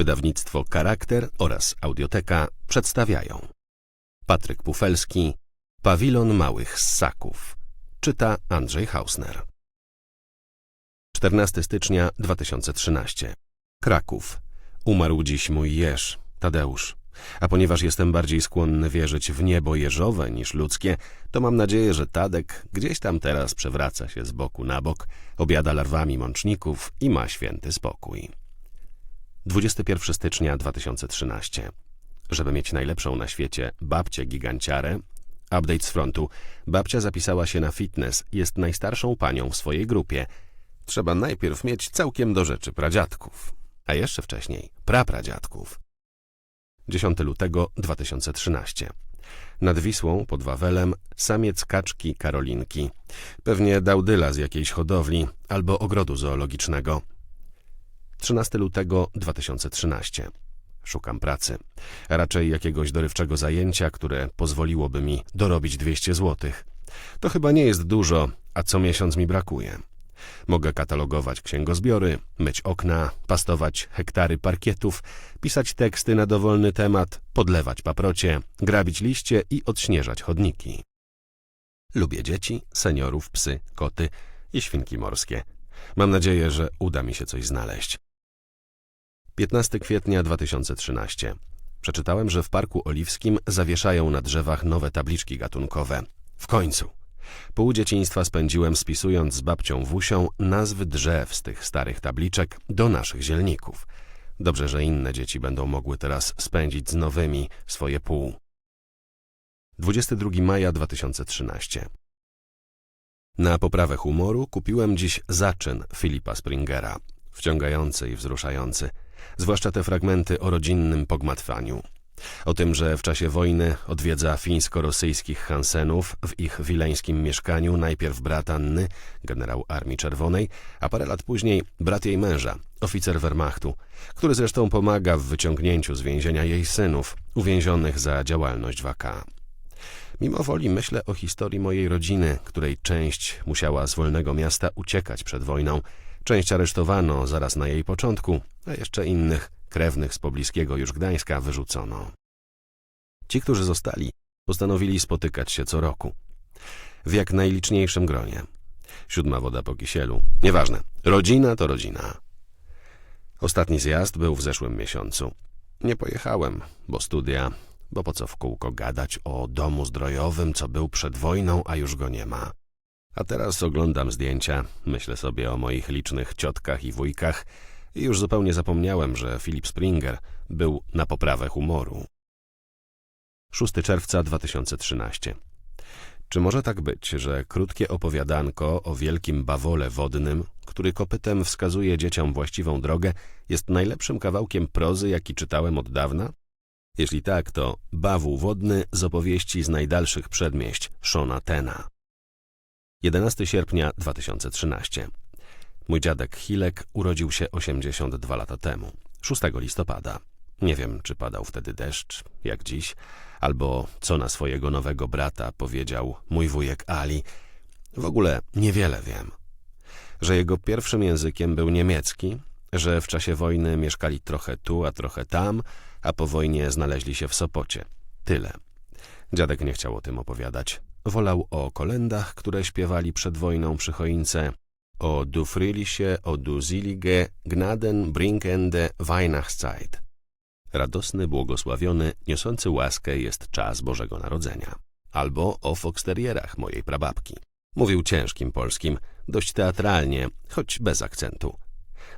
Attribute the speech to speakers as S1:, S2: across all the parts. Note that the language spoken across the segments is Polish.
S1: Wydawnictwo Charakter oraz Audioteka przedstawiają. Patryk Pufelski Pawilon Małych Ssaków. Czyta Andrzej Hausner. 14 stycznia 2013 Kraków. Umarł dziś mój jeż, Tadeusz. A ponieważ jestem bardziej skłonny wierzyć w niebo jeżowe niż ludzkie, to mam nadzieję, że Tadek gdzieś tam teraz przewraca się z boku na bok, obiada larwami mączników i ma święty spokój. 21 stycznia 2013 Żeby mieć najlepszą na świecie babcię giganciarę, update z frontu, babcia zapisała się na fitness, jest najstarszą panią w swojej grupie. Trzeba najpierw mieć całkiem do rzeczy pradziadków, a jeszcze wcześniej prapradziadków. 10 lutego 2013 Nad Wisłą, pod Wawelem, samiec kaczki Karolinki. Pewnie daudyla z jakiejś hodowli albo ogrodu zoologicznego. 13 lutego 2013 Szukam pracy, raczej jakiegoś dorywczego zajęcia, które pozwoliłoby mi dorobić 200 złotych. To chyba nie jest dużo, a co miesiąc mi brakuje. Mogę katalogować księgozbiory, myć okna, pastować hektary parkietów, pisać teksty na dowolny temat, podlewać paprocie, grabić liście i odśnieżać chodniki. Lubię dzieci, seniorów, psy, koty i świnki morskie. Mam nadzieję, że uda mi się coś znaleźć. 15 kwietnia 2013 Przeczytałem, że w Parku Oliwskim zawieszają na drzewach nowe tabliczki gatunkowe. W końcu! Pół dzieciństwa spędziłem spisując z babcią Wusią nazwy drzew z tych starych tabliczek do naszych zielników. Dobrze, że inne dzieci będą mogły teraz spędzić z nowymi swoje pół. 22 maja 2013 Na poprawę humoru kupiłem dziś zaczyn Filipa Springera. Wciągający i wzruszający. Zwłaszcza te fragmenty o rodzinnym pogmatwaniu. O tym, że w czasie wojny odwiedza fińsko-rosyjskich Hansenów w ich wileńskim mieszkaniu najpierw brat Anny, generał Armii Czerwonej, a parę lat później brat jej męża, oficer Wehrmachtu, który zresztą pomaga w wyciągnięciu z więzienia jej synów, uwięzionych za działalność w AK. Mimo woli myślę o historii mojej rodziny, której część musiała z wolnego miasta uciekać przed wojną, część aresztowano zaraz na jej początku, a jeszcze innych krewnych z pobliskiego już Gdańska wyrzucono. Ci, którzy zostali, postanowili spotykać się co roku. W jak najliczniejszym gronie. Siódma woda po kisielu. Nieważne. Rodzina to rodzina. Ostatni zjazd był w zeszłym miesiącu. Nie pojechałem, bo studia, bo po co w kółko gadać o domu zdrojowym, co był przed wojną, a już go nie ma. A teraz oglądam zdjęcia, myślę sobie o moich licznych ciotkach i wujkach i już zupełnie zapomniałem, że Philip Springer był na poprawę humoru. 6 czerwca 2013 Czy może tak być, że krótkie opowiadanko o wielkim bawole wodnym, który kopytem wskazuje dzieciom właściwą drogę, jest najlepszym kawałkiem prozy, jaki czytałem od dawna? Jeśli tak, to Bawół wodny z opowieści z najdalszych przedmieść Shona Tena. 11 sierpnia 2013 Mój dziadek Hilek urodził się 82 lata temu, 6 listopada. Nie wiem, czy padał wtedy deszcz, jak dziś, albo co na swojego nowego brata powiedział mój wujek Ali. W ogóle niewiele wiem. Że jego pierwszym językiem był niemiecki, że w czasie wojny mieszkali trochę tu, a trochę tam, a po wojnie znaleźli się w Sopocie. Tyle. Dziadek nie chciał o tym opowiadać. Wolał o kolendach, które śpiewali przed wojną przy choince, o du fröhliche, o du selige, gnaden bringende Weihnachtszeit. Radosny, błogosławiony, niosący łaskę jest czas Bożego Narodzenia. Albo o foksterierach mojej prababki. Mówił ciężkim polskim, dość teatralnie, choć bez akcentu.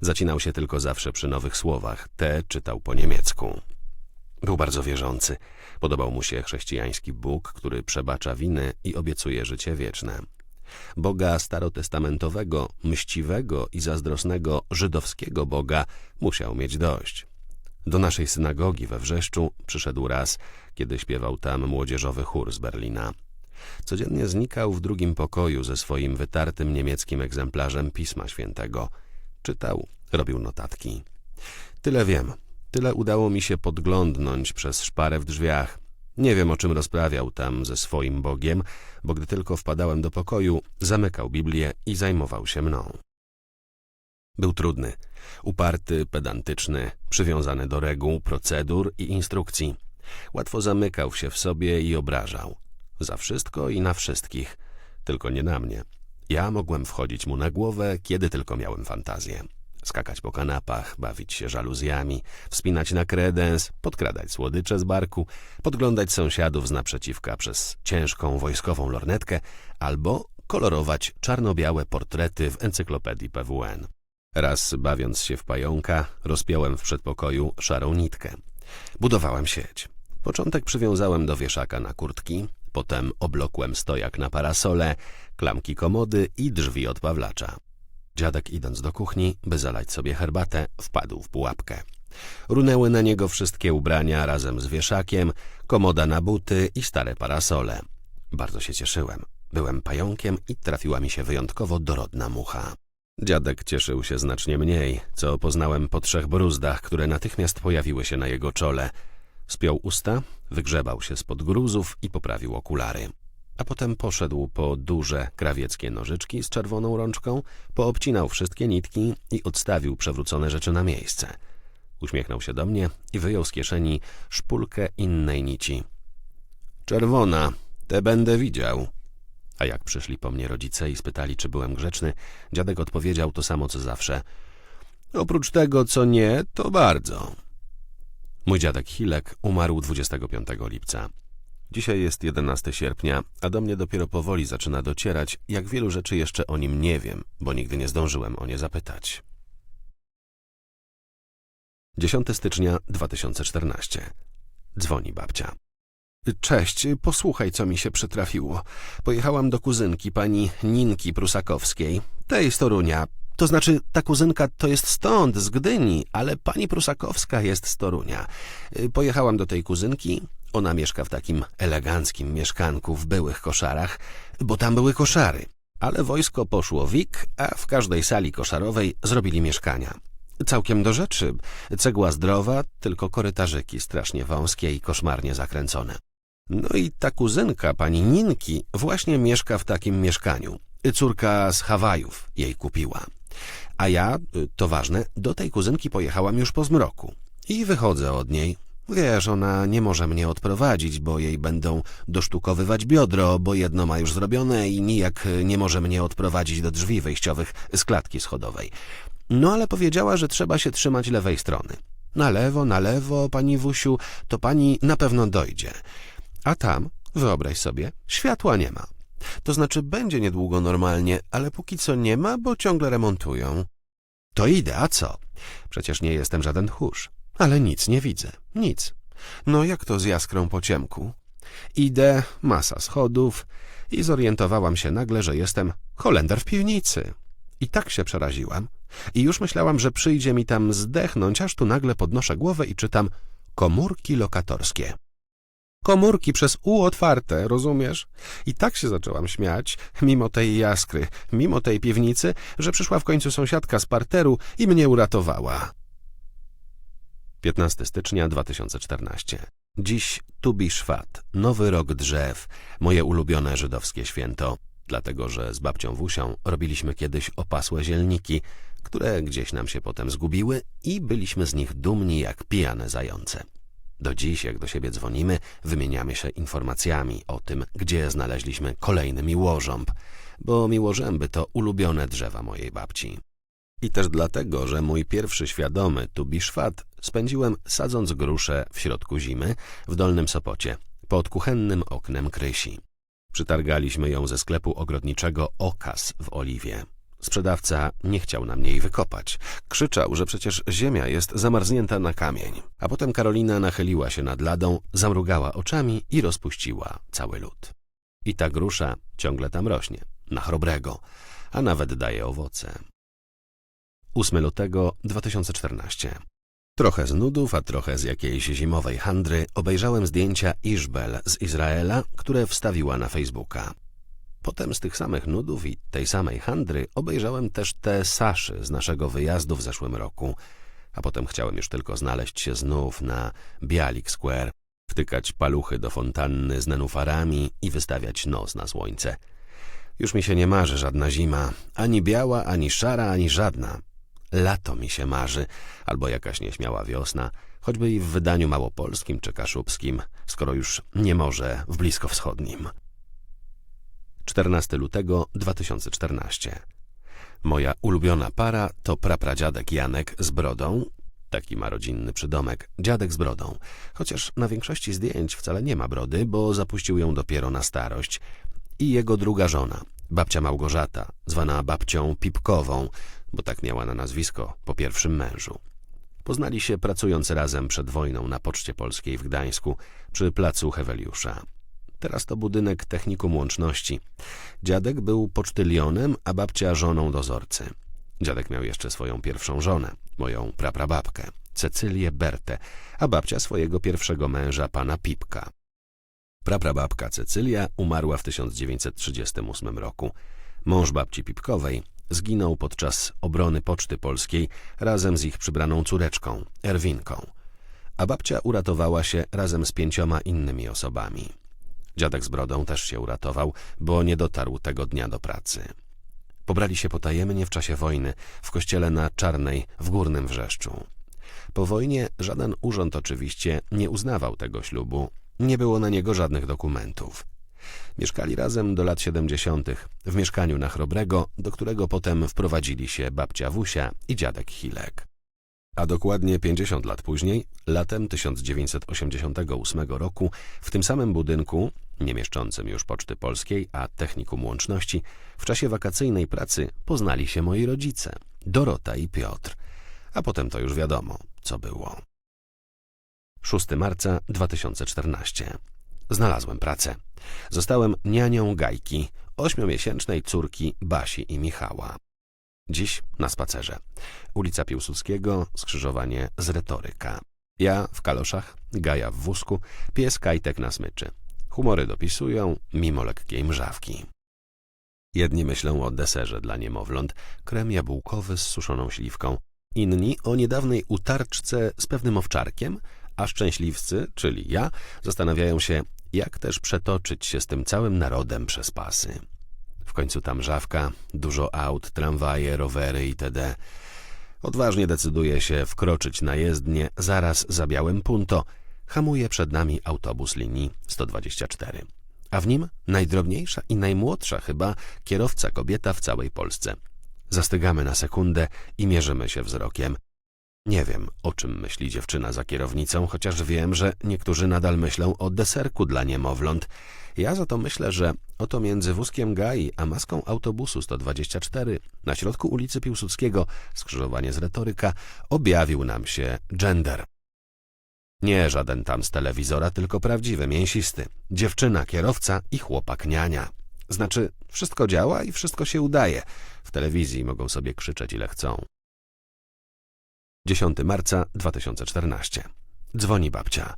S1: Zacinał się tylko zawsze przy nowych słowach, te czytał po niemiecku. Był bardzo wierzący. Podobał mu się chrześcijański Bóg, który przebacza winy i obiecuje życie wieczne. Boga starotestamentowego, mściwego i zazdrosnego żydowskiego Boga musiał mieć dość. Do naszej synagogi we Wrzeszczu przyszedł raz, kiedy śpiewał tam młodzieżowy chór z Berlina. Codziennie znikał w drugim pokoju ze swoim wytartym niemieckim egzemplarzem Pisma Świętego. Czytał, robił notatki. Tyle wiem, tyle udało mi się podglądnąć przez szparę w drzwiach. Nie wiem, o czym rozprawiał tam ze swoim Bogiem, bo gdy tylko wpadałem do pokoju, zamykał Biblię i zajmował się mną. Był trudny, uparty, pedantyczny, przywiązany do reguł, procedur i instrukcji. Łatwo zamykał się w sobie i obrażał. Za wszystko i na wszystkich, tylko nie na mnie. Ja mogłem wchodzić mu na głowę, kiedy tylko miałem fantazję. Skakać po kanapach, bawić się żaluzjami, wspinać na kredens, podkradać słodycze z barku, podglądać sąsiadów z naprzeciwka przez ciężką wojskową lornetkę albo kolorować czarno-białe portrety w encyklopedii PWN. Raz, bawiąc się w pająka, rozpiąłem w przedpokoju szarą nitkę. Budowałem sieć. Początek przywiązałem do wieszaka na kurtki, potem oblokłem stojak na parasole, klamki komody i drzwi od pawlacza. Dziadek idąc do kuchni, by zalać sobie herbatę, wpadł w pułapkę. Runęły na niego wszystkie ubrania razem z wieszakiem, komoda na buty i stare parasole. Bardzo się cieszyłem. Byłem pająkiem i trafiła mi się wyjątkowo dorodna mucha. Dziadek cieszył się znacznie mniej, co poznałem po trzech bruzdach, które natychmiast pojawiły się na jego czole. Spiął usta, wygrzebał się spod gruzów i poprawił okulary. A potem poszedł po duże krawieckie nożyczki z czerwoną rączką, poobcinał wszystkie nitki i odstawił przewrócone rzeczy na miejsce. Uśmiechnął się do mnie i wyjął z kieszeni szpulkę innej nici. Czerwona, te będę widział. A jak przyszli po mnie rodzice i spytali, czy byłem grzeczny, dziadek odpowiedział to samo co zawsze. Oprócz tego, co nie, to bardzo. Mój dziadek Hilek umarł 25 lipca. Dzisiaj jest 11 sierpnia, a do mnie dopiero powoli zaczyna docierać, jak wielu rzeczy jeszcze o nim nie wiem, bo nigdy nie zdążyłem o nie zapytać. 10 stycznia 2014. Dzwoni babcia. Cześć, posłuchaj, co mi się przytrafiło. Pojechałam do kuzynki, pani Ninki Prusakowskiej, tej z Torunia. To znaczy, ta kuzynka to jest stąd, z Gdyni, ale pani Prusakowska jest z Torunia. Pojechałam do tej kuzynki, ona mieszka w takim eleganckim mieszkanku w byłych koszarach, bo tam były koszary. Ale wojsko poszło wik, a w każdej sali koszarowej zrobili mieszkania. Całkiem do rzeczy. Cegła zdrowa, tylko korytarzyki strasznie wąskie i koszmarnie zakręcone. No i ta kuzynka, pani Ninki, właśnie mieszka w takim mieszkaniu. Córka z Hawajów jej kupiła. A ja, y, to ważne, do tej kuzynki pojechałam już po zmroku. I wychodzę od niej. Wiesz, ona nie może mnie odprowadzić, bo jej będą dosztukowywać biodro, bo jedno ma już zrobione i nijak y, nie może mnie odprowadzić do drzwi wejściowych z klatki schodowej. No ale powiedziała, że trzeba się trzymać lewej strony. Na lewo, na lewo, pani Wusiu, to pani na pewno dojdzie. A tam, wyobraź sobie, światła nie ma. To znaczy będzie niedługo normalnie, ale póki co nie ma, bo ciągle remontują. To idę, a co? Przecież nie jestem żaden tchórz. Ale nic nie widzę, nic. No jak to z jaskrą po ciemku? Idę, masa schodów i zorientowałam się nagle, że jestem Holender w piwnicy. I tak się przeraziłam. I już myślałam, że przyjdzie mi tam zdechnąć, aż tu nagle podnoszę głowę i czytam komórki lokatorskie. Komórki przez U otwarte, rozumiesz? I tak się zaczęłam śmiać, mimo tej jaskry, mimo tej piwnicy, że przyszła w końcu sąsiadka z parteru i mnie uratowała. 15 stycznia 2014. Dziś Tubi Szwat, nowy rok drzew, moje ulubione żydowskie święto, dlatego że z babcią Wusią robiliśmy kiedyś opasłe zielniki, które gdzieś nam się potem zgubiły i byliśmy z nich dumni jak pijane zające. Do dziś, jak do siebie dzwonimy, wymieniamy się informacjami o tym, gdzie znaleźliśmy kolejny miłożąb, bo miłożęby to ulubione drzewa mojej babci. I też dlatego, że mój pierwszy świadomy tubiszwat spędziłem sadząc gruszę w środku zimy w Dolnym Sopocie, pod kuchennym oknem Krysi. Przytargaliśmy ją ze sklepu ogrodniczego Okas w Oliwie. Sprzedawca nie chciał nam jej wykopać. Krzyczał, że przecież ziemia jest zamarznięta na kamień. A potem Karolina nachyliła się nad ladą, zamrugała oczami i rozpuściła cały lód. I ta grusza ciągle tam rośnie, na chrobrego, a nawet daje owoce. 8 lutego 2014 Trochę z nudów, a trochę z jakiejś zimowej handry obejrzałem zdjęcia Iżbel z Izraela, które wstawiła na Facebooka. Potem z tych samych nudów i tej samej handry obejrzałem też te Saszy z naszego wyjazdu w zeszłym roku, a potem chciałem już tylko znaleźć się znów na Bialik Square, wtykać paluchy do fontanny z nenufarami i wystawiać nos na słońce. Już mi się nie marzy żadna zima, ani biała, ani szara, ani żadna. Lato mi się marzy, albo jakaś nieśmiała wiosna, choćby i w wydaniu małopolskim czy kaszubskim, skoro już nie może w bliskowschodnim. 14 lutego 2014 Moja ulubiona para to prapradziadek Janek z brodą, taki ma rodzinny przydomek, dziadek z brodą, chociaż na większości zdjęć wcale nie ma brody, bo zapuścił ją dopiero na starość, i jego druga żona, babcia Małgorzata, zwana babcią Pipkową, bo tak miała na nazwisko po pierwszym mężu. Poznali się pracując razem przed wojną na Poczcie Polskiej w Gdańsku przy placu Heweliusza. Teraz to budynek technikum łączności. Dziadek był pocztylionem, a babcia żoną dozorcy. Dziadek miał jeszcze swoją pierwszą żonę, moją praprababkę, Cecylię Bertę, a babcia swojego pierwszego męża, pana Pipka. Praprababka Cecylia umarła w 1938 roku. Mąż babci Pipkowej zginął podczas obrony Poczty Polskiej razem z ich przybraną córeczką, Erwinką. A babcia uratowała się razem z pięcioma innymi osobami. Dziadek z brodą też się uratował, bo nie dotarł tego dnia do pracy. Pobrali się potajemnie w czasie wojny w kościele na Czarnej w Górnym Wrzeszczu. Po wojnie żaden urząd oczywiście nie uznawał tego ślubu, nie było na niego żadnych dokumentów. Mieszkali razem do lat 70. w mieszkaniu na Chrobrego, do którego potem wprowadzili się babcia Wusia i dziadek Hilek. A dokładnie 50 lat później, latem 1988 roku, w tym samym budynku, nie mieszczącym już Poczty Polskiej, a Technikum Łączności, w czasie wakacyjnej pracy poznali się moi rodzice, Dorota i Piotr. A potem to już wiadomo, co było. 6 marca 2014. Znalazłem pracę. Zostałem nianią Gajki, ośmiomiesięcznej córki Basi i Michała. Dziś na spacerze. Ulica Piłsudskiego, skrzyżowanie z retoryka. Ja w kaloszach, Gaja w wózku, pies Kajtek na smyczy. Humory dopisują, mimo lekkiej mrzawki. Jedni myślą o deserze dla niemowląt, krem jabłkowy z suszoną śliwką. Inni o niedawnej utarczce z pewnym owczarkiem, a szczęśliwcy, czyli ja, zastanawiają się, jak też przetoczyć się z tym całym narodem przez pasy. W końcu tam żawka, dużo aut, tramwaje, rowery itd. Odważnie decyduje się wkroczyć na jezdnię zaraz za białym punto. Hamuje przed nami autobus linii 124. A w nim najdrobniejsza i najmłodsza chyba kierowca kobieta w całej Polsce. Zastygamy na sekundę i mierzymy się wzrokiem. Nie wiem, o czym myśli dziewczyna za kierownicą, chociaż wiem, że niektórzy nadal myślą o deserku dla niemowląt. Ja za to myślę, że oto między wózkiem Gai a maską autobusu 124 na środku ulicy Piłsudskiego, skrzyżowanie z retoryka, objawił nam się gender. Nie żaden tam z telewizora, tylko prawdziwy, mięsisty. Dziewczyna, kierowca i chłopak niania. Znaczy, wszystko działa i wszystko się udaje. W telewizji mogą sobie krzyczeć ile chcą. 10 marca 2014. Dzwoni babcia.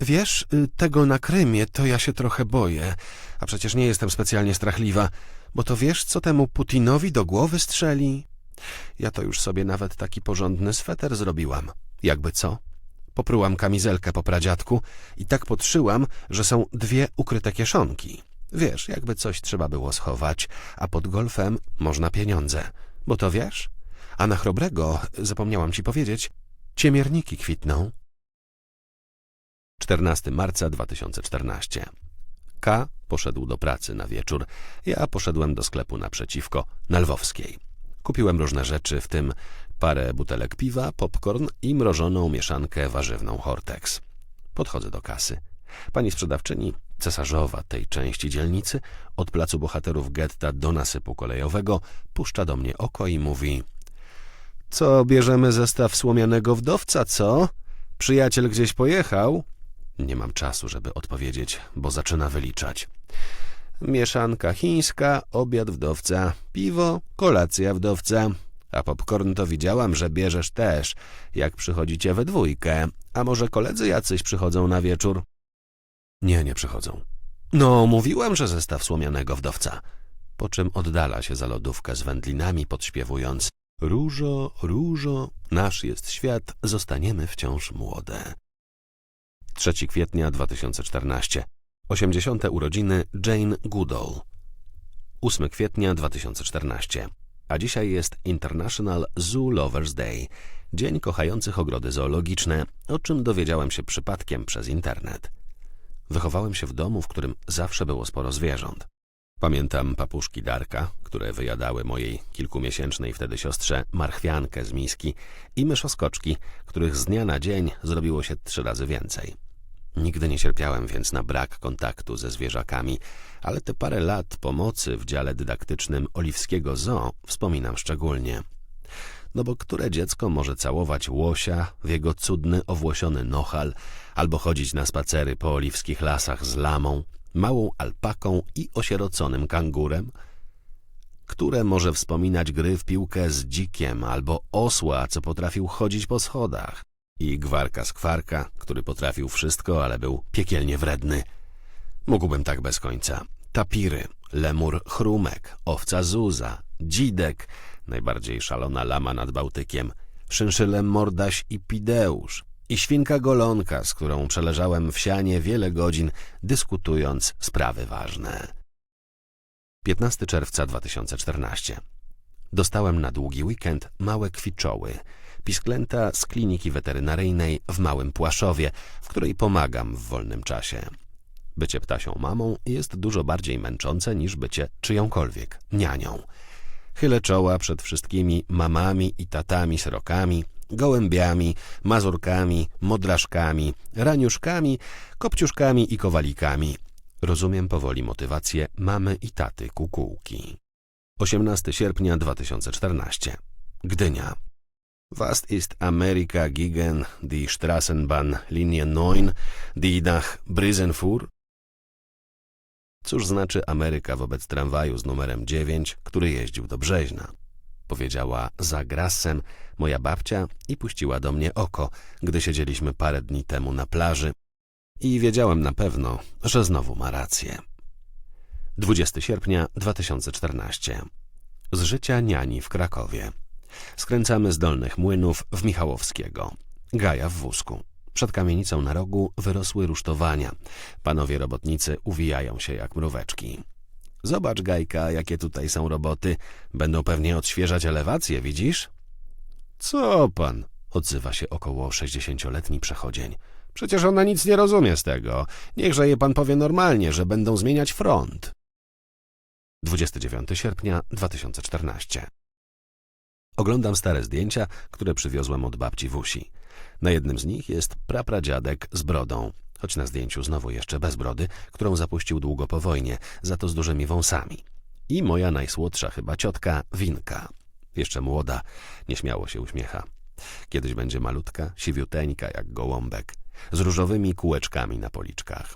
S1: Wiesz, y, tego na Krymie to ja się trochę boję, a przecież nie jestem specjalnie strachliwa, bo to wiesz, co temu Putinowi do głowy strzeli? Ja to już sobie nawet taki porządny sweter zrobiłam. Jakby co? Poprułam kamizelkę po pradziadku i tak podszyłam, że są dwie ukryte kieszonki. Wiesz, jakby coś trzeba było schować, a pod golfem można pieniądze. Bo to wiesz? A na Chrobrego, zapomniałam ci powiedzieć, ciemierniki kwitną. 14 marca 2014 K poszedł do pracy na wieczór. Ja poszedłem do sklepu naprzeciwko, na Lwowskiej. Kupiłem różne rzeczy, w tym parę butelek piwa, popcorn i mrożoną mieszankę warzywną Hortex. Podchodzę do kasy. Pani sprzedawczyni, cesarzowa tej części dzielnicy, od placu bohaterów getta do nasypu kolejowego, puszcza do mnie oko i mówi Co, bierzemy zestaw słomianego wdowca, co? Przyjaciel gdzieś pojechał? Nie mam czasu, żeby odpowiedzieć, bo zaczyna wyliczać. Mieszanka chińska, obiad wdowca, piwo, kolacja wdowca. A popcorn to widziałam, że bierzesz też, jak przychodzicie we dwójkę. A może koledzy jacyś przychodzą na wieczór? Nie, nie przychodzą. No, mówiłam, że zestaw słomianego wdowca. Po czym oddala się za lodówkę z wędlinami, podśpiewując Różo, różo, nasz jest świat, zostaniemy wciąż młode. 3 kwietnia 2014 80. urodziny Jane Goodall 8 kwietnia 2014 a dzisiaj jest International Zoo Lovers Day, Dzień kochających ogrody zoologiczne, o czym dowiedziałem się przypadkiem przez internet. Wychowałem się w domu, w którym zawsze było sporo zwierząt. Pamiętam papuszki Darka, które wyjadały mojej kilkumiesięcznej wtedy siostrze marchwiankę z miski i myszoskoczki, których z dnia na dzień zrobiło się trzy razy więcej. Nigdy nie cierpiałem więc na brak kontaktu ze zwierzakami, ale te parę lat pomocy w dziale dydaktycznym Oliwskiego Zoo wspominam szczególnie. No bo które dziecko może całować łosia w jego cudny, owłosiony nochal, albo chodzić na spacery po oliwskich lasach z lamą, małą alpaką i osieroconym kangurem? Które może wspominać gry w piłkę z dzikiem, albo osła, co potrafił chodzić po schodach? I gwarka skwarka, który potrafił wszystko, ale był piekielnie wredny. Mógłbym tak bez końca. Tapiry, lemur chrumek, owca zuza, dzidek, najbardziej szalona lama nad Bałtykiem, szynszylem mordaś i pideusz i świnka golonka, z którą przeleżałem w sianie wiele godzin, dyskutując sprawy ważne. 15 czerwca 2014 Dostałem na długi weekend małe kwiczoły, pisklęta z kliniki weterynaryjnej w Małym Płaszowie, w której pomagam w wolnym czasie. Bycie ptasią mamą jest dużo bardziej męczące niż bycie czyjąkolwiek nianią. Chylę czoła przed wszystkimi mamami i tatami srokami, gołębiami, mazurkami, modraszkami, raniuszkami, kopciuszkami i kowalikami. Rozumiem powoli motywację mamy i taty kukułki. 18 sierpnia 2014 Gdynia Was ist Amerika gegen die Straßenbahn Linie 9, die nach Brysen fuhr? Cóż znaczy Ameryka wobec tramwaju z numerem 9, który jeździł do Brzeźna? Powiedziała za grasem moja babcia i puściła do mnie oko, gdy siedzieliśmy parę dni temu na plaży i wiedziałem na pewno, że znowu ma rację. 20 sierpnia 2014 Z życia niani w Krakowie. Skręcamy z Dolnych Młynów w Michałowskiego. Gaja w wózku. Przed kamienicą na rogu wyrosły rusztowania. Panowie robotnicy uwijają się jak mróweczki. Zobacz, Gajka, jakie tutaj są roboty. Będą pewnie odświeżać elewację, widzisz? Co pan? Odzywa się około sześćdziesięcioletni przechodzień. Przecież ona nic nie rozumie z tego. Niechże je pan powie normalnie, że będą zmieniać front. 29 sierpnia 2014 Oglądam stare zdjęcia, które przywiozłem od babci Wusi. Na jednym z nich jest prapradziadek z brodą, choć na zdjęciu znowu jeszcze bez brody, którą zapuścił długo po wojnie, za to z dużymi wąsami. I moja najsłodsza chyba ciotka, Winka. Jeszcze młoda, nieśmiało się uśmiecha. Kiedyś będzie malutka, siwiuteńka jak gołąbek, z różowymi kółeczkami na policzkach.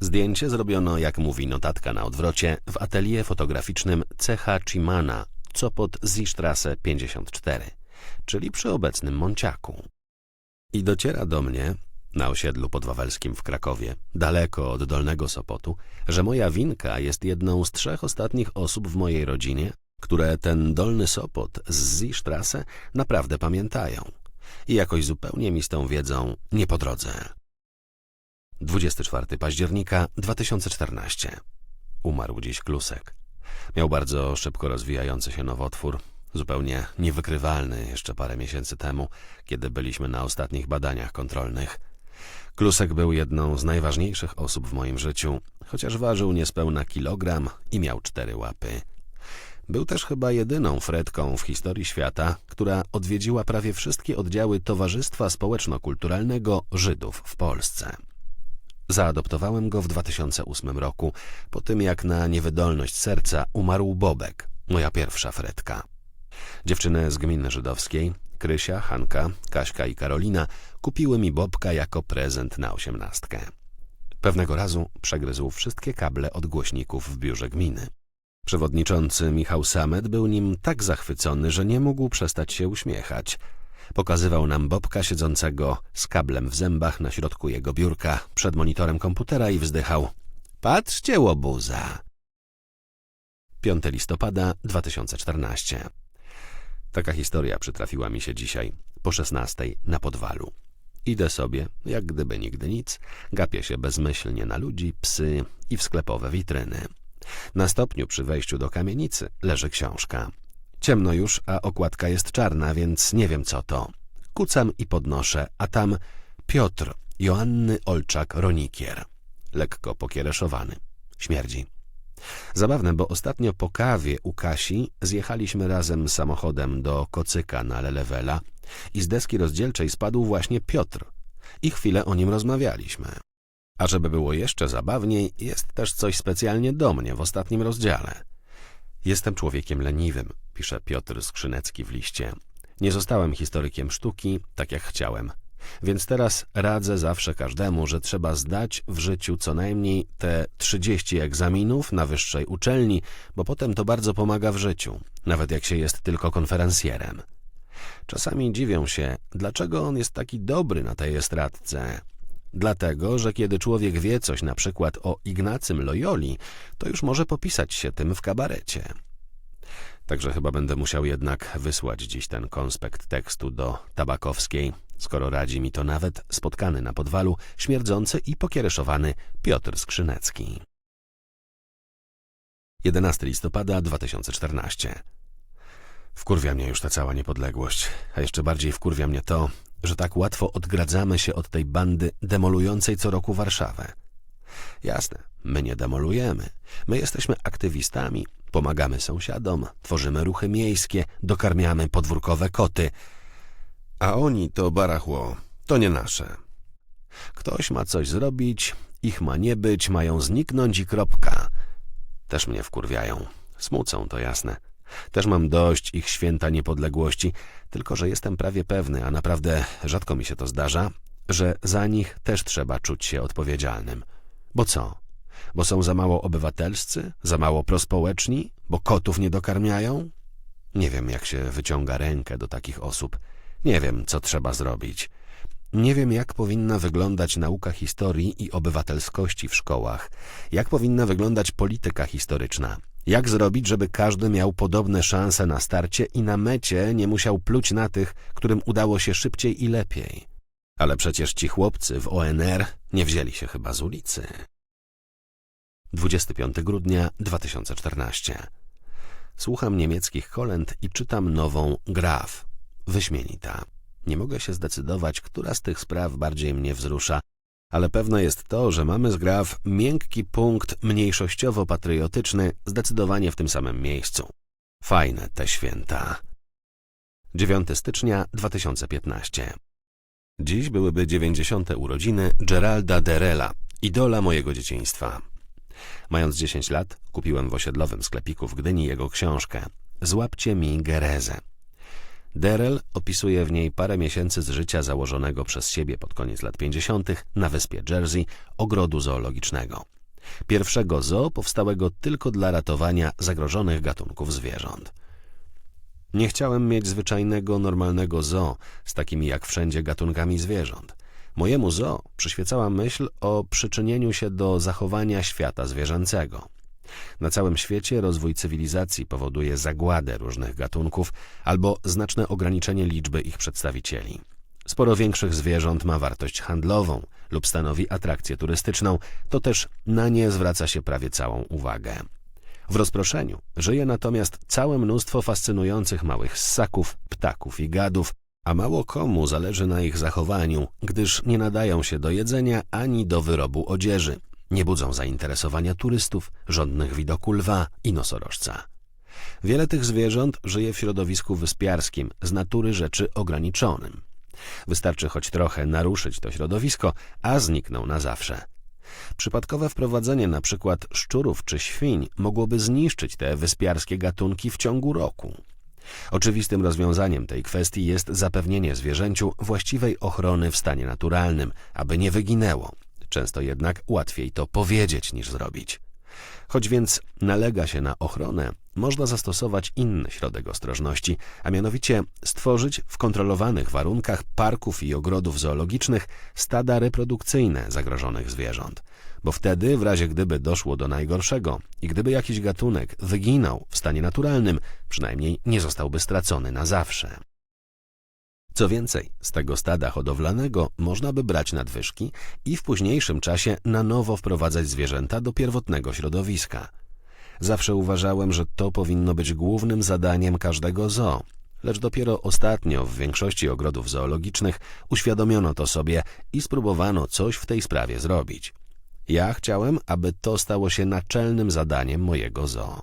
S1: Zdjęcie zrobiono, jak mówi notatka na odwrocie, w atelier fotograficznym Cecha Chimana, Copot Zistrasse 54, czyli przy obecnym Monciaku. I dociera do mnie, na osiedlu podwawelskim w Krakowie, daleko od Dolnego Sopotu, że moja winka jest jedną z trzech ostatnich osób w mojej rodzinie, które ten Dolny Sopot z Zistrasse naprawdę pamiętają. I jakoś zupełnie mi z tą wiedzą nie po drodze. 24 października 2014 Umarł dziś Klusek. Miał bardzo szybko rozwijający się nowotwór, zupełnie niewykrywalny jeszcze parę miesięcy temu, kiedy byliśmy na ostatnich badaniach kontrolnych. Klusek był jedną z najważniejszych osób w moim życiu, chociaż ważył niespełna kilogram i miał cztery łapy. Był też chyba jedyną Fredką w historii świata, która odwiedziła prawie wszystkie oddziały Towarzystwa Społeczno-Kulturalnego Żydów w Polsce. Zaadoptowałem go w 2008 roku, po tym jak na niewydolność serca umarł Bobek, moja pierwsza Fredka. Dziewczyny z gminy żydowskiej, Krysia, Hanka, Kaśka i Karolina kupiły mi Bobka jako prezent na osiemnastkę. Pewnego razu przegryzł wszystkie kable od głośników w biurze gminy. Przewodniczący Michał Samet był nim tak zachwycony, że nie mógł przestać się uśmiechać. Pokazywał nam Bobka siedzącego z kablem w zębach na środku jego biurka przed monitorem komputera i wzdychał. Patrzcie, łobuza! 5 listopada 2014 Taka historia przytrafiła mi się dzisiaj, po 16 na podwalu. Idę sobie, jak gdyby nigdy nic, gapię się bezmyślnie na ludzi, psy i w sklepowe witryny. Na stopniu przy wejściu do kamienicy leży książka. Ciemno już, a okładka jest czarna, więc nie wiem co to. Kucam i podnoszę, a tam Piotr Joanny Olczak-Ronikier. Lekko pokiereszowany. Śmierdzi. Zabawne, bo ostatnio po kawie u Kasi zjechaliśmy razem samochodem do kocyka na Lelewela i z deski rozdzielczej spadł właśnie Piotr. I chwilę o nim rozmawialiśmy. A żeby było jeszcze zabawniej, jest też coś specjalnie do mnie w ostatnim rozdziale. Jestem człowiekiem leniwym, pisze Piotr Skrzynecki w liście. Nie zostałem historykiem sztuki, tak jak chciałem. Więc teraz radzę zawsze każdemu, że trzeba zdać w życiu co najmniej te 30 egzaminów na wyższej uczelni, bo potem to bardzo pomaga w życiu, nawet jak się jest tylko konferencjerem. Czasami dziwią się, dlaczego on jest taki dobry na tej estradce. Dlatego, że kiedy człowiek wie coś na przykład o Ignacym Loyoli, to już może popisać się tym w kabarecie. Także chyba będę musiał jednak wysłać dziś ten konspekt tekstu do Tabakowskiej, skoro radzi mi to nawet spotkany na podwalu, śmierdzący i pokiereszowany Piotr Skrzynecki. 11 listopada 2014 Wkurwia mnie już ta cała niepodległość, a jeszcze bardziej wkurwia mnie to, że tak łatwo odgradzamy się od tej bandy demolującej co roku Warszawę. Jasne, my nie demolujemy. My jesteśmy aktywistami, pomagamy sąsiadom, tworzymy ruchy miejskie, dokarmiamy podwórkowe koty. A oni to barachło, to nie nasze. Ktoś ma coś zrobić, ich ma nie być, mają zniknąć i kropka. Też mnie wkurwiają. Smucą, to jasne. Też mam dość ich święta niepodległości, tylko że jestem prawie pewny, a naprawdę rzadko mi się to zdarza, że za nich też trzeba czuć się odpowiedzialnym. Bo co? Bo są za mało obywatelscy? Za mało prospołeczni? Bo kotów nie dokarmiają? Nie wiem, jak się wyciąga rękę do takich osób. Nie wiem, co trzeba zrobić. Nie wiem, jak powinna wyglądać nauka historii i obywatelskości w szkołach. Jak powinna wyglądać polityka historyczna. Jak zrobić, żeby każdy miał podobne szanse na starcie i na mecie nie musiał pluć na tych, którym udało się szybciej i lepiej. Ale przecież ci chłopcy w ONR nie wzięli się chyba z ulicy. 25 grudnia 2014 Słucham niemieckich kolęd i czytam nową Graf. Wyśmienita. Nie mogę się zdecydować, która z tych spraw bardziej mnie wzrusza, ale pewne jest to, że mamy z Graf miękki punkt mniejszościowo-patriotyczny zdecydowanie w tym samym miejscu. Fajne te święta. 9 stycznia 2015 Dziś byłyby 90. urodziny Geralda Derela, idola mojego dzieciństwa. Mając 10 lat, kupiłem w osiedlowym sklepiku w Gdyni jego książkę Złapcie mi Gerezę. Derel opisuje w niej parę miesięcy z życia założonego przez siebie pod koniec lat 50. na wyspie Jersey ogrodu zoologicznego. Pierwszego zoo powstałego tylko dla ratowania zagrożonych gatunków zwierząt. Nie chciałem mieć zwyczajnego, normalnego zoo z takimi jak wszędzie gatunkami zwierząt. Mojemu zoo przyświecała myśl o przyczynieniu się do zachowania świata zwierzęcego. Na całym świecie rozwój cywilizacji powoduje zagładę różnych gatunków albo znaczne ograniczenie liczby ich przedstawicieli. Sporo większych zwierząt ma wartość handlową lub stanowi atrakcję turystyczną, to też na nie zwraca się prawie całą uwagę. W rozproszeniu żyje natomiast całe mnóstwo fascynujących małych ssaków, ptaków i gadów, a mało komu zależy na ich zachowaniu, gdyż nie nadają się do jedzenia ani do wyrobu odzieży. Nie budzą zainteresowania turystów, żądnych widoku lwa i nosorożca. Wiele tych zwierząt żyje w środowisku wyspiarskim, z natury rzeczy ograniczonym. Wystarczy choć trochę naruszyć to środowisko, a znikną na zawsze. Przypadkowe wprowadzenie przykład szczurów czy świń mogłoby zniszczyć te wyspiarskie gatunki w ciągu roku. Oczywistym rozwiązaniem tej kwestii jest zapewnienie zwierzęciu właściwej ochrony w stanie naturalnym, aby nie wyginęło. Często jednak łatwiej to powiedzieć niż zrobić. Choć więc nalega się na ochronę, można zastosować inny środek ostrożności, a mianowicie stworzyć w kontrolowanych warunkach parków i ogrodów zoologicznych stada reprodukcyjne zagrożonych zwierząt. Bo wtedy, w razie gdyby doszło do najgorszego i gdyby jakiś gatunek wyginął w stanie naturalnym, przynajmniej nie zostałby stracony na zawsze. Co więcej, z tego stada hodowlanego można by brać nadwyżki i w późniejszym czasie na nowo wprowadzać zwierzęta do pierwotnego środowiska. Zawsze uważałem, że to powinno być głównym zadaniem każdego zoo. Lecz dopiero ostatnio w większości ogrodów zoologicznych uświadomiono to sobie i spróbowano coś w tej sprawie zrobić. Ja chciałem, aby to stało się naczelnym zadaniem mojego zoo.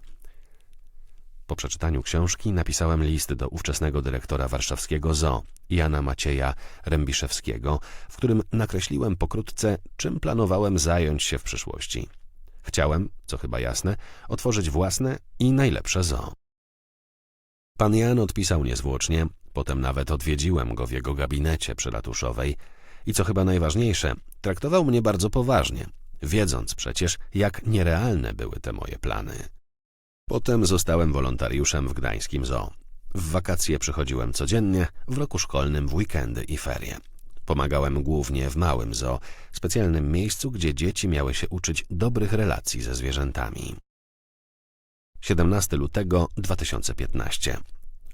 S1: Po przeczytaniu książki napisałem list do ówczesnego dyrektora warszawskiego zoo, Jana Macieja Rębiszewskiego, w którym nakreśliłem pokrótce, czym planowałem zająć się w przyszłości. Chciałem, co chyba jasne, otworzyć własne i najlepsze zoo. Pan Jan odpisał niezwłocznie, potem nawet odwiedziłem go w jego gabinecie przy Ratuszowej i co chyba najważniejsze, traktował mnie bardzo poważnie, wiedząc przecież, jak nierealne były te moje plany. Potem zostałem wolontariuszem w gdańskim zoo. W wakacje przychodziłem codziennie, w roku szkolnym w weekendy i ferie. Pomagałem głównie w małym zoo, specjalnym miejscu, gdzie dzieci miały się uczyć dobrych relacji ze zwierzętami. 17 lutego 2015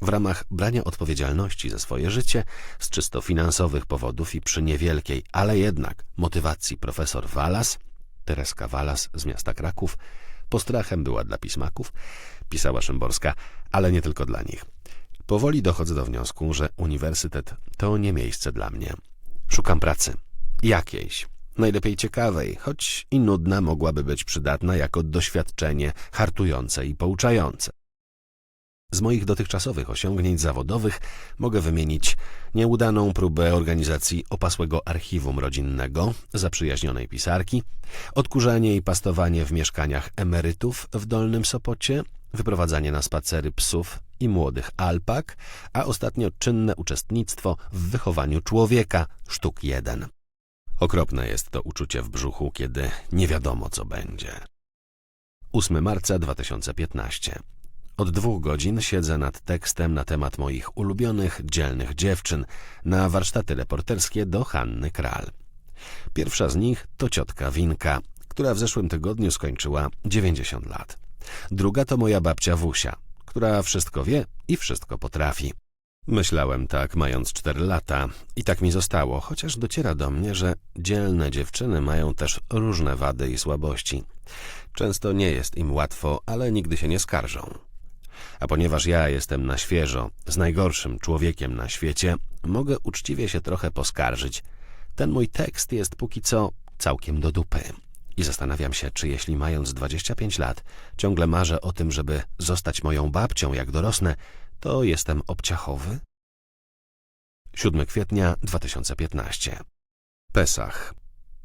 S1: w ramach brania odpowiedzialności za swoje życie z czysto finansowych powodów i przy niewielkiej, ale jednak motywacji profesor Walas, Tereska Walas z miasta Kraków, postrachem była dla pismaków, pisała Szymborska, ale nie tylko dla nich. Powoli dochodzę do wniosku, że uniwersytet to nie miejsce dla mnie. Szukam pracy. Jakiejś. Najlepiej ciekawej, choć i nudna mogłaby być przydatna jako doświadczenie hartujące i pouczające. Z moich dotychczasowych osiągnięć zawodowych mogę wymienić nieudaną próbę organizacji opasłego archiwum rodzinnego zaprzyjaźnionej pisarki, odkurzanie i pastowanie w mieszkaniach emerytów w Dolnym Sopocie, wyprowadzanie na spacery psów i młodych alpak, a ostatnio czynne uczestnictwo w wychowaniu człowieka, sztuk jeden. Okropne jest to uczucie w brzuchu, kiedy nie wiadomo co będzie. 8 marca 2015 od dwóch godzin siedzę nad tekstem na temat moich ulubionych, dzielnych dziewczyn na warsztaty reporterskie do Hanny Kral. Pierwsza z nich to ciotka Winka, która w zeszłym tygodniu skończyła 90 lat. Druga to moja babcia Wusia, która wszystko wie i wszystko potrafi. Myślałem tak, mając cztery lata, i tak mi zostało, chociaż dociera do mnie, że dzielne dziewczyny mają też różne wady i słabości. Często nie jest im łatwo, ale nigdy się nie skarżą. A ponieważ ja jestem na świeżo, z najgorszym człowiekiem na świecie, mogę uczciwie się trochę poskarżyć. Ten mój tekst jest póki co całkiem do dupy. I zastanawiam się, czy jeśli mając 25 lat ciągle marzę o tym, żeby zostać moją babcią jak dorosnę, to jestem obciachowy? 7 kwietnia 2015 Pesach.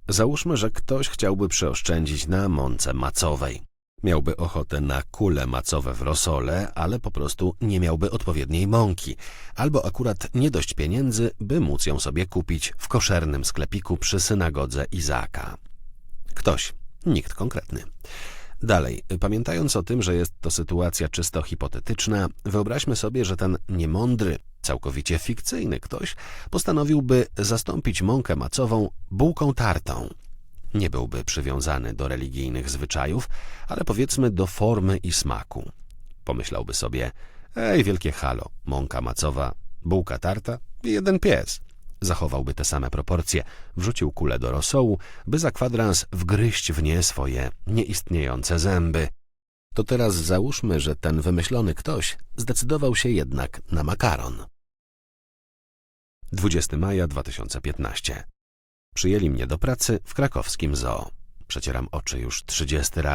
S1: Załóżmy, że ktoś chciałby przeoszczędzić na mące macowej. Miałby ochotę na kule macowe w rosole, ale po prostu nie miałby odpowiedniej mąki, albo akurat nie dość pieniędzy, by móc ją sobie kupić w koszernym sklepiku przy synagodze Izaka. Ktoś, nikt konkretny. Dalej, pamiętając o tym, że jest to sytuacja czysto hipotetyczna, wyobraźmy sobie, że ten niemądry, całkowicie fikcyjny ktoś postanowiłby zastąpić mąkę macową bułką tartą. Nie byłby przywiązany do religijnych zwyczajów, ale powiedzmy do formy i smaku. Pomyślałby sobie, ej, wielkie halo, mąka macowa, bułka tarta i jeden pies. Zachowałby te same proporcje, wrzucił kulę do rosołu, by za kwadrans wgryźć w nie swoje nieistniejące zęby. To teraz załóżmy, że ten wymyślony ktoś zdecydował się jednak na makaron. 20 maja 2015 Przyjęli mnie do pracy w krakowskim zoo. Przecieram oczy już 30 raz.